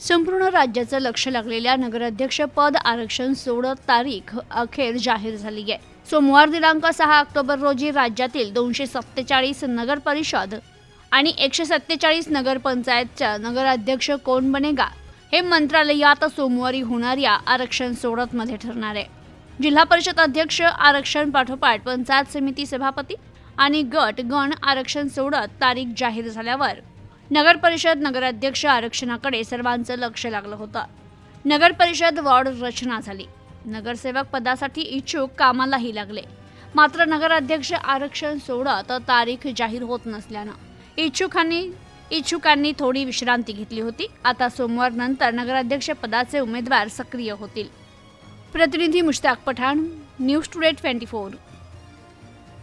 संपूर्ण राज्याचं लक्ष लागलेल्या नगराध्यक्ष पद आरक्षण सोडत तारीख अखेर जाहीर झाली आहे. सोमवार दिनांक सहा ऑक्टोबर रोजी राज्यातील दोनशे सत्तेचाळीस नगर परिषद आणि एकशे सत्तेचाळीस नगरपंचायतच्या नगराध्यक्ष कोण बनेगा हे मंत्रालयात सोमवारी होणाऱ्या आरक्षण सोडतमध्ये ठरणार आहे. जिल्हा परिषद अध्यक्ष आरक्षण पाठोपाठ पंचायत समिती सभापती आणि गट गण आरक्षण सोडत तारीख जाहीर झाल्यावर नगर परिषद नगराध्यक्ष आरक्षणाकडे सर्वांचं लक्ष लागलं होतं. नगर परिषद वॉर्ड रचना झाली. नगरसेवक पदासाठी इच्छुक कामालाही लागले. मात्र नगराध्यक्ष आरक्षण सोडत तारीख जाहीर होत नसल्यानं इच्छुकांनी इच्छुकांनी थोडी विश्रांती घेतली होती. आता सोमवार नंतर नगराध्यक्ष पदाचे उमेदवार सक्रिय होतील. प्रतिनिधी Mushtaq Pathan news today twenty four.